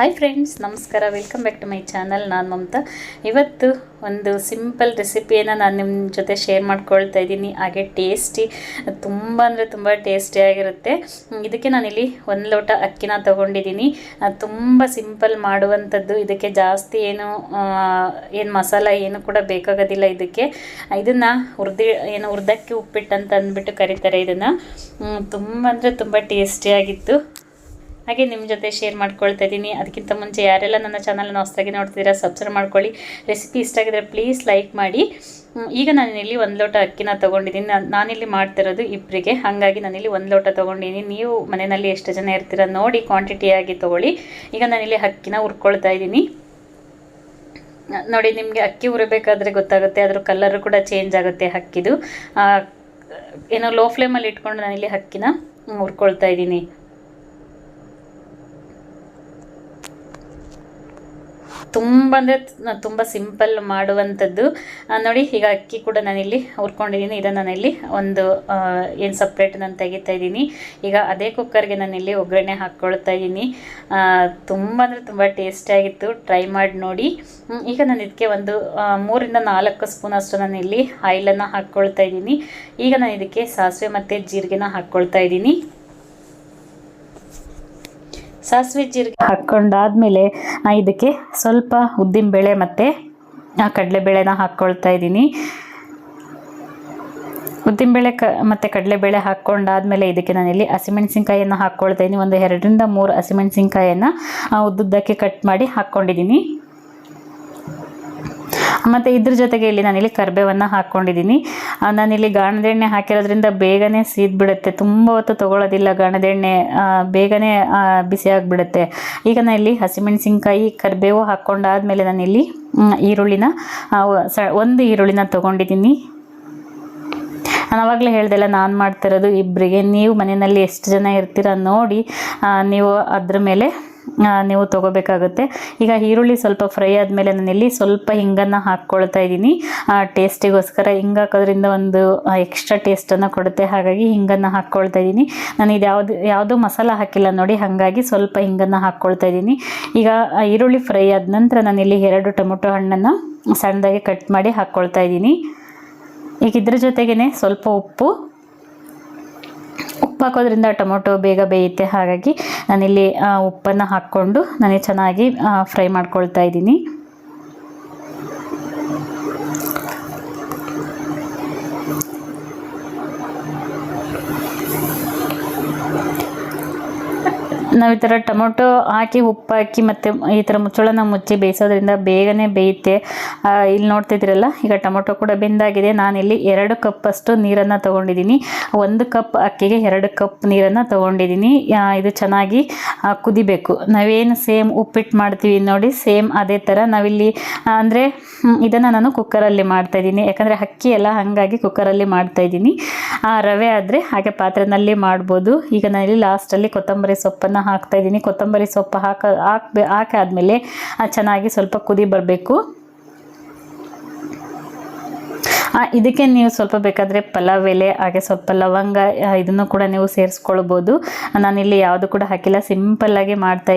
Hi friends ನಮಸ್ಕಾರ. Welcome back to my channel ನಾನು ಮಮತಾ. ಇವತ್ತು ಒಂದು ಸಿಂಪಲ್ ರೆಸಿಪಿಯನ್ನು ನಾನು ನಿಮ್ಮ ಜೊತೆ ಶೇರ್ ಮಾಡ್ಕೊಳ್ತಾ ಇದ್ದೀನಿ. ಹಾಗೆ ಟೇಸ್ಟಿ ತುಂಬ ಅಂದರೆ ತುಂಬ ಟೇಸ್ಟಿಯಾಗಿರುತ್ತೆ ಇದಕ್ಕೆ ನಾನಿಲ್ಲಿ ಒಂದು ಲೋಟ ಅಕ್ಕಿನ ತೊಗೊಂಡಿದ್ದೀನಿ. ತುಂಬ ಸಿಂಪಲ್ ಮಾಡುವಂಥದ್ದು. ಇದಕ್ಕೆ ಜಾಸ್ತಿ ಏನು ಏನು ಮಸಾಲ ಏನು ಕೂಡ ಬೇಕಾಗೋದಿಲ್ಲ ಇದಕ್ಕೆ. ಇದನ್ನು ಹುರಿದಿ, ಏನು ಹುರ್ದಕ್ಕೆ ಉಪ್ಪಿಟ್ಟು ಅಂತ ಅಂದ್ಬಿಟ್ಟು ಕರೀತಾರೆ ಇದನ್ನು. ತುಂಬ ಅಂದರೆ ತುಂಬ ಟೇಸ್ಟಿಯಾಗಿತ್ತು ಹಾಗೆ ನಿಮ್ಮ ಜೊತೆ ಶೇರ್ ಮಾಡ್ಕೊಳ್ತಾ ಇದ್ದೀನಿ. ಅದಕ್ಕಿಂತ ಮುಂಚೆ ಯಾರೆಲ್ಲ ನನ್ನ ಚಾನಲನ್ನು ಹೊಸದಾಗಿ ನೋಡ್ತಿದ್ದೀರಾ ಸಬ್ಸ್ಕ್ರೈಬ್ ಮಾಡ್ಕೊಳ್ಳಿ. ರೆಸಿಪಿ ಇಷ್ಟ ಆಗಿದ್ರೆ ಪ್ಲೀಸ್ ಲೈಕ್ ಮಾಡಿ. ಈಗ ಈಗ ನಾನಿಲ್ಲಿ ಒಂದು ಲೋಟ ಅಕ್ಕಿನ ತೊಗೊಂಡಿದ್ದೀನಿ. ನಾನು, ನಾನಿಲ್ಲಿ ಮಾಡ್ತಿರೋದು ಇಬ್ಬರಿಗೆ ಹಾಗಾಗಿ ನಾನಿಲ್ಲಿ ಒಂದು ಲೋಟ ತೊಗೊಂಡಿದ್ದೀನಿ. ನೀವು ಮನೆಯಲ್ಲಿ ಎಷ್ಟು ಜನ ಇರ್ತೀರ ನೋಡಿ ಕ್ವಾಂಟಿಟಿಯಾಗಿ ತೊಗೊಳ್ಳಿ. ಈಗ ನಾನಿಲ್ಲಿ ಅಕ್ಕಿನ ಹುರ್ಕೊಳ್ತಾ ಇದ್ದೀನಿ. ನೋಡಿ, ನಿಮಗೆ ಅಕ್ಕಿ ಹುರಿಬೇಕಾದ್ರೆ ಗೊತ್ತಾಗುತ್ತೆ. ಅದ್ರ ಕಲರು ಕೂಡ ಚೇಂಜ್ ಆಗುತ್ತೆ ಅಕ್ಕಿದು. ಏನೋ ಲೋ ಫ್ಲೇಮಲ್ಲಿ ಇಟ್ಕೊಂಡು ನಾನಿಲ್ಲಿ ಅಕ್ಕಿನ ಹುರ್ಕೊಳ್ತಾ ಇದ್ದೀನಿ. ತುಂಬ ಅಂದರೆ ತುಂಬ ಸಿಂಪಲ್ ಮಾಡುವಂಥದ್ದು. ನೋಡಿ, ಈಗ ಅಕ್ಕಿ ಕೂಡ ನಾನಿಲ್ಲಿ ಹುರ್ಕೊಂಡಿದ್ದೀನಿ. ಇದನ್ನು ನಾನಿಲ್ಲಿ ಒಂದು ಏನು ಸಪ್ರೇಟ್ ನಾನು ತೆಗಿತಾ ಇದ್ದೀನಿ. ಈಗ ಅದೇ ಕುಕ್ಕರ್ಗೆ ನಾನಿಲ್ಲಿ ಒಗ್ಗರಣೆ ಹಾಕ್ಕೊಳ್ತಾ ಇದ್ದೀನಿ. ತುಂಬ ಅಂದರೆ ತುಂಬ ಟೇಸ್ಟಿಯಾಗಿತ್ತು ಟ್ರೈ ಮಾಡಿ ನೋಡಿ. ಈಗ ನಾನು ಇದಕ್ಕೆ ಒಂದು ಮೂರಿಂದ ನಾಲ್ಕು ಸ್ಪೂನ್ ಅಷ್ಟು ನಾನಿಲ್ಲಿ ಆಯಿಲನ್ನು ಹಾಕ್ಕೊಳ್ತಾ ಇದ್ದೀನಿ. ಈಗ ನಾನು ಇದಕ್ಕೆ ಸಾಸಿವೆ ಮತ್ತು ಜೀರಿಗೆನ ಹಾಕ್ಕೊಳ್ತಾ ಇದ್ದೀನಿ. ಸಾಸಿವೆ ಜೀರಿಗೆ ಹಾಕ್ಕೊಂಡಾದ್ಮೇಲೆ ಇದಕ್ಕೆ ಸ್ವಲ್ಪ ಉದ್ದಿನಬೇಳೆ ಮತ್ತು ಕಡಲೆಬೇಳೆನ ಹಾಕ್ಕೊಳ್ತಾ ಇದ್ದೀನಿ. ಉದ್ದಿನಬೇಳೆ ಕ ಮತ್ತು ಕಡಲೆಬೇಳೆ ಹಾಕ್ಕೊಂಡಾದ್ಮೇಲೆ ಇದಕ್ಕೆ ನಾನಿಲ್ಲಿ ಹಸಿಮೆಣಸಿನ್ಕಾಯಿಯನ್ನು ಹಾಕ್ಕೊಳ್ತಾ ಇದ್ದೀನಿ. ಒಂದು ಎರಡರಿಂದ ಮೂರು ಹಸಿಮೆಣಸಿನ್ಕಾಯಿಯನ್ನು ಉದ್ದುದ್ದಕ್ಕೆ ಕಟ್ ಮಾಡಿ ಹಾಕ್ಕೊಂಡಿದ್ದೀನಿ ಮತ್ತು ಇದ್ರ ಜೊತೆಗೆ ಇಲ್ಲಿ ನಾನಿಲ್ಲಿ ಕರಿಬೇವನ್ನು ಹಾಕ್ಕೊಂಡಿದ್ದೀನಿ ನಾನಿಲ್ಲಿ ಗಾಣದ ಎಣ್ಣೆ ಹಾಕಿರೋದ್ರಿಂದ ಬೇಗನೆ ಸೀದ್ಬಿಡುತ್ತೆ. ತುಂಬ ಹೊತ್ತು ತೊಗೊಳೋದಿಲ್ಲ ಗಾಣದ ಎಣ್ಣೆ ಬೇಗನೆ ಬಿಸಿಯಾಗಿಬಿಡುತ್ತೆ ಈಗ ನಾನು ಇಲ್ಲಿ ಹಸಿಮೆಣಸಿನ್ಕಾಯಿ, ಕರಿಬೇವು ಹಾಕ್ಕೊಂಡಾದ್ಮೇಲೆ ನಾನಿಲ್ಲಿ ಈರುಳ್ಳಿನ ಸ, ಒಂದು ಈರುಳ್ಳಿನ ತೊಗೊಂಡಿದ್ದೀನಿ. ನಾನು ಆವಾಗಲೇ ಹೇಳ್ದೆಲ್ಲ ನಾನು ಮಾಡ್ತಿರೋದು ಇಬ್ಬರಿಗೆ ನೀವು ಮನೆಯಲ್ಲಿ ಎಷ್ಟು ಜನ ಇರ್ತೀರ ನೋಡಿ ನೀವು ಅದ್ರ ಮೇಲೆ ನೀವು ತೊಗೋಬೇಕಾಗುತ್ತೆ. ಈಗ ಈರುಳ್ಳಿ ಸ್ವಲ್ಪ ಫ್ರೈ ಆದಮೇಲೆ ನಾನಿಲ್ಲಿ ಸ್ವಲ್ಪ ಹಿಂಗನ್ನು ಹಾಕ್ಕೊಳ್ತಾ ಇದ್ದೀನಿ. ಟೇಸ್ಟಿಗೋಸ್ಕರ ಹಿಂಗೆ ಹಾಕೋದ್ರಿಂದ ಒಂದು ಎಕ್ಸ್ಟ್ರಾ ಟೇಸ್ಟನ್ನು ಕೊಡುತ್ತೆ. ಹಾಗಾಗಿ ಹಿಂಗನ್ನು ಹಾಕ್ಕೊಳ್ತಾ ಇದ್ದೀನಿ. ನಾನು ಇದು ಯಾವುದು, ಯಾವುದೂ ಮಸಾಲ ಹಾಕಿಲ್ಲ ನೋಡಿ, ಹಾಗಾಗಿ ಸ್ವಲ್ಪ ಹಿಂಗನ್ನು ಹಾಕ್ಕೊಳ್ತಾ ಇದ್ದೀನಿ. ಈಗ ಈರುಳ್ಳಿ ಫ್ರೈ ಆದ ನಂತರ ನಾನಿಲ್ಲಿ ಎರಡು ಟೊಮೊಟೊ ಹಣ್ಣನ್ನು ಸಣ್ಣದಾಗಿ ಕಟ್ ಮಾಡಿ ಹಾಕ್ಕೊಳ್ತಾ ಇದ್ದೀನಿ. ಈಗ ಇದ್ರ ಜೊತೆಗೇ ಸ್ವಲ್ಪ ಉಪ್ಪು ಉಪ್ಪು ಹಾಕೋದ್ರಿಂದ ಟೊಮೊಟೊ ಬೇಗ ಬೇಯುತ್ತೆ. ಹಾಗಾಗಿ ನಾನಿಲ್ಲಿ ಉಪ್ಪನ್ನು ಹಾಕ್ಕೊಂಡು ನನಗೆ ಚೆನ್ನಾಗಿ ಫ್ರೈ ಮಾಡ್ಕೊಳ್ತಾ ಇದ್ದೀನಿ. ನಾವು ಈ ಥರ ಟೊಮೊಟೊ ಹಾಕಿ, ಉಪ್ಪು ಹಾಕಿ ಮತ್ತು ಈ ಥರ ಮುಚ್ಚಳನ ಮುಚ್ಚಿ ಬೇಯಿಸೋದ್ರಿಂದ ಬೇಗನೆ ಬೇಯುತ್ತೆ. ಇಲ್ಲಿ ನೋಡ್ತಿದ್ದೀರಲ್ಲ, ಈಗ ಟೊಮೊಟೊ ಕೂಡ ಬೆಂದಾಗಿದೆ. ನಾನಿಲ್ಲಿ ಎರಡು ಕಪ್ಪಷ್ಟು ನೀರನ್ನು ತೊಗೊಂಡಿದ್ದೀನಿ. ಒಂದು ಕಪ್ ಅಕ್ಕಿಗೆ ಎರಡು ಕಪ್ ನೀರನ್ನು ತೊಗೊಂಡಿದ್ದೀನಿ. ಇದು ಚೆನ್ನಾಗಿ ಕುದಿಬೇಕು. ನಾವೇನು ಸೇಮ್ ಉಪ್ಪಿಟ್ಟು ಮಾಡ್ತೀವಿ ನೋಡಿ, ಸೇಮ್ ಅದೇ ಥರ ನಾವಿಲ್ಲಿ ಅಂದರೆ ಇದನ್ನು ನಾನು ಕುಕ್ಕರಲ್ಲಿ ಮಾಡ್ತಾಯಿದ್ದೀನಿ ಯಾಕಂದರೆ ಅಕ್ಕಿ ಎಲ್ಲ ಹಾಗಾಗಿ ಕುಕ್ಕರಲ್ಲಿ ಮಾಡ್ತಾಯಿದ್ದೀನಿ ರವೆ ಆದರೆ ಹಾಗೆ ಪಾತ್ರೆನಲ್ಲಿ ಮಾಡ್ಬೋದು. ಈಗ ನಾನಿಲ್ಲಿ ಲಾಸ್ಟಲ್ಲಿ ಕೊತ್ತಂಬರಿ ಸೊಪ್ಪನ್ನು ಹಾಕ್ತಾ ಇದ್ದೀನಿ. ಕೊತ್ತಂಬರಿ ಸೊಪ್ಪು ಹಾಕ, ಹಾಕ್ಬೇ, ಹಾಕಾದ್ಮೇಲೆ ಚೆನ್ನಾಗಿ ಸ್ವಲ್ಪ ಕುದಿ ಬರಬೇಕು. ಇದಕ್ಕೆ ನೀವು ಸ್ವಲ್ಪ ಬೇಕಾದರೆ ಪಲಾವ್ ಎಲೆ, ಹಾಗೆ ಸ್ವಲ್ಪ ಲವಂಗ ಇದನ್ನು ಕೂಡ ನೀವು ಸೇರಿಸ್ಕೊಳ್ಬೋದು. ನಾನಿಲ್ಲಿ ಯಾವುದು ಕೂಡ ಹಾಕಿಲ್ಲ. ಸಿಂಪಲ್ಲಾಗಿ ಮಾಡ್ತಾ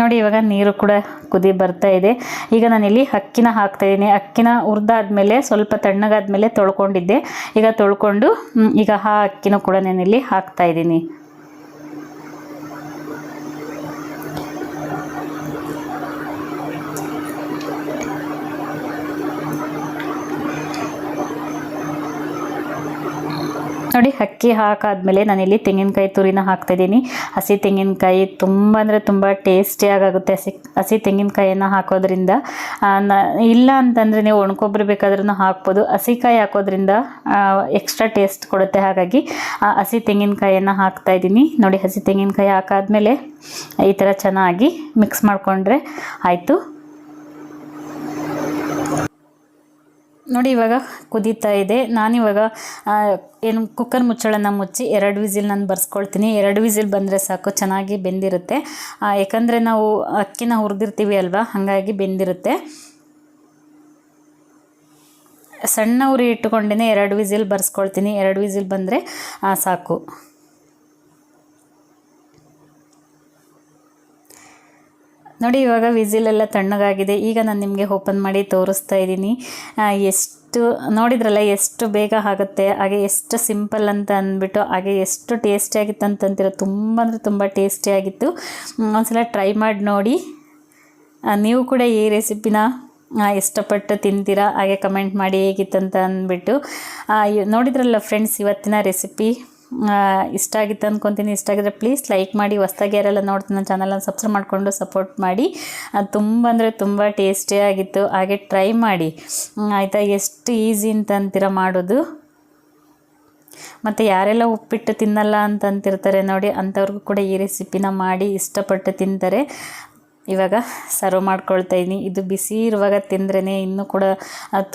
ನೋಡಿ, ಇವಾಗ ನೀರು ಕೂಡ ಕುದಿ ಬರ್ತಾ ಇದೆ. ಈಗ ನಾನಿಲ್ಲಿ ಅಕ್ಕಿನ ಹಾಕ್ತಾ ಇದ್ದೀನಿ. ಅಕ್ಕಿನ ಹುರಿದಾದ್ಮೇಲೆ, ಸ್ವಲ್ಪ ತಣ್ಣಗಾದ್ಮೇಲೆ ತೊಳ್ಕೊಂಡಿದ್ದೆ. ಈಗ ತೊಳ್ಕೊಂಡು ಈಗ ಆ ಅಕ್ಕಿನೂ ಕೂಡ ನಾನಿಲ್ಲಿ ಹಾಕ್ತಾ ನೋಡಿ, ಅಕ್ಕಿ ಹಾಕಾದ್ಮೇಲೆ ನಾನಿಲ್ಲಿ ತೆಂಗಿನಕಾಯಿ ತುರಿನ ಹಾಕ್ತಾಯಿದ್ದೀನಿ. ಹಸಿ ತೆಂಗಿನಕಾಯಿ ತುಂಬ ಅಂದರೆ ತುಂಬ ಟೇಸ್ಟಿಯಾಗುತ್ತೆ ಹಸಿ ಹಸಿ ತೆಂಗಿನಕಾಯಿಯನ್ನು ಹಾಕೋದ್ರಿಂದ. ಇಲ್ಲ ಅಂತಂದರೆ ನೀವು ಒಣಕೊಬ್ಬರಿ ಬೇಕಾದ್ರೂ ಹಾಕ್ಬೋದು. ಹಸಿಕಾಯಿ ಹಾಕೋದ್ರಿಂದ ಎಕ್ಸ್ಟ್ರಾ ಟೇಸ್ಟ್ ಕೊಡುತ್ತೆ. ಹಾಗಾಗಿ ಹಸಿ ತೆಂಗಿನಕಾಯಿಯನ್ನು ಹಾಕ್ತಾಯಿದ್ದೀನಿ. ನೋಡಿ, ಹಸಿ ತೆಂಗಿನಕಾಯಿ ಹಾಕಾದ್ಮೇಲೆ ಈ ಥರ ಚೆನ್ನಾಗಿ ಮಿಕ್ಸ್ ಮಾಡಿಕೊಂಡ್ರೆ ಆಯಿತು. ನೋಡಿ ಇವಾಗ ಕುದೀತಾ ಇದೆ. ನಾನಿವಾಗ ಏನು ಕುಕ್ಕರ್ ಮುಚ್ಚಳನ್ನು ಮುಚ್ಚಿ ಎರಡು ವಿಸಿಲ್ ನಾನು ಬರ್ಸ್ಕೊಳ್ತೀನಿ. ಎರಡು ವಿಸಿಲ್ ಬಂದರೆ ಸಾಕು, ಚೆನ್ನಾಗಿ ಬೆಂದಿರುತ್ತೆ. ಯಾಕಂದರೆ ನಾವು ಅಕ್ಕಿನ ಹುರಿದಿರ್ತೀವಿ ಅಲ್ವಾ? ಹಾಗಾಗಿ ಬೆಂದಿರುತ್ತೆ. ಸಣ್ಣ ಉರಿ ಇಟ್ಟುಕೊಂಡೇ ಎರಡು ವಿಸಿಲ್ ಬರ್ಸ್ಕೊಳ್ತೀನಿ. ಎರಡು ವಿಸಿಲ್ ಬಂದರೆ ಸಾಕು. ನೋಡಿ ಇವಾಗ ವಿಸಿಲೆಲ್ಲ ತಣ್ಣಗಾಗಿದೆ. ಈಗ ನಾನು ನಿಮಗೆ ಓಪನ್ ಮಾಡಿ ತೋರಿಸ್ತಾ ಇದ್ದೀನಿ. ಎಷ್ಟು ನೋಡಿದ್ರಲ್ಲ ಎಷ್ಟು ಬೇಗ ಆಗುತ್ತೆ ಹಾಗೆ ಎಷ್ಟು ಸಿಂಪಲ್ ಅಂತ ಅಂದ್ಬಿಟ್ಟು ಹಾಗೆ ಎಷ್ಟು ಟೇಸ್ಟಿಯಾಗಿತ್ತು ಅಂತಂತೀರ ತುಂಬ ಅಂದರೆ ತುಂಬ ಟೇಸ್ಟಿಯಾಗಿತ್ತು ಆಗಿತ್ತು. ಒಂದ್ಸಲ ಟ್ರೈ ಮಾಡಿ ನೋಡಿ. ನೀವು ಕೂಡ ಈ ರೆಸಿಪಿನ ಇಷ್ಟಪಟ್ಟು ತಿಂತೀರಾ ಹಾಗೆ ಕಮೆಂಟ್ ಮಾಡಿ ಹೇಗಿತ್ತಂತ ಅಂದ್ಬಿಟ್ಟು. ಆ, ನೋಡಿದ್ರಲ್ಲ ಫ್ರೆಂಡ್ಸ್ ಇವತ್ತಿನ ರೆಸಿಪಿ. ಇಷ್ಟ ಆಗಿತ್ತು ಅಂದ್ಕೊತೀನಿ ಇಷ್ಟ ಆಗಿದ್ರೆ ಪ್ಲೀಸ್ ಲೈಕ್ ಮಾಡಿ. ಹೊಸ್ದಾಗಿ ಯಾರೆಲ್ಲ ನೋಡ್ತೀನಿ ನನ್ನ ಚಾನಲನ್ನು ಸಬ್ಸ್ಕ್ರೈಬ್ ಮಾಡಿಕೊಂಡು ಸಪೋರ್ಟ್ ಮಾಡಿ. ಅದು ತುಂಬ ಅಂದರೆ ತುಂಬ ಟೇಸ್ಟಿಯಾಗಿತ್ತು ಹಾಗೆ ಟ್ರೈ ಮಾಡಿ. ಆಯಿತಾ? ಎಷ್ಟು ಈಸಿ ಅಂತಂತೀರ ಮಾಡೋದು? ಮತ್ತು ಯಾರೆಲ್ಲ ಉಪ್ಪಿಟ್ಟು ತಿನ್ನಲ್ಲ ಅಂತ ಅಂತಿರ್ತಾರೆ ನೋಡಿ, ಅಂಥವ್ರಿಗೂ ಕೂಡ ಈ ರೆಸಿಪಿನ ಮಾಡಿ ಇಷ್ಟಪಟ್ಟು ತಿಂತಾರೆ. ಇವಾಗ ಸರ್ವ್ ಮಾಡ್ಕೊಳ್ತಾ ಇದ್ದೀನಿ ಇದು ಬಿಸಿ ಇರುವಾಗ ತಿಂದ್ರೇ ಇನ್ನೂ ಕೂಡ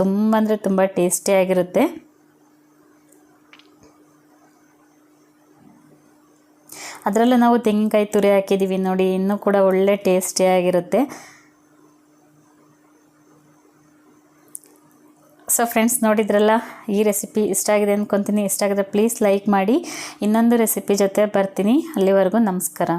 ತುಂಬ ಅಂದರೆ ತುಂಬ ಟೇಸ್ಟಿಯಾಗಿರುತ್ತೆ ಅದರಲ್ಲೂ ನಾವು ತೆಂಗಿನಕಾಯಿ ತುರಿ ಹಾಕಿದ್ದೀವಿ ನೋಡಿ, ಇನ್ನೂ ಕೂಡ ಒಳ್ಳೆ ಟೇಸ್ಟಿಯಾಗಿರುತ್ತೆ ಸೊ ಫ್ರೆಂಡ್ಸ್ ನೋಡಿದ್ರಲ್ಲ, ಈ ರೆಸಿಪಿ ಇಷ್ಟ ಆಗಿದೆ ಅಂದ್ಕೊತೀನಿ ಇಷ್ಟ ಆಗಿದ್ರೆ ಪ್ಲೀಸ್ ಲೈಕ್ ಮಾಡಿ. ಇನ್ನೊಂದು ರೆಸಿಪಿ ಜೊತೆ ಬರ್ತೀನಿ. ಅಲ್ಲಿವರೆಗೂ ನಮಸ್ಕಾರ.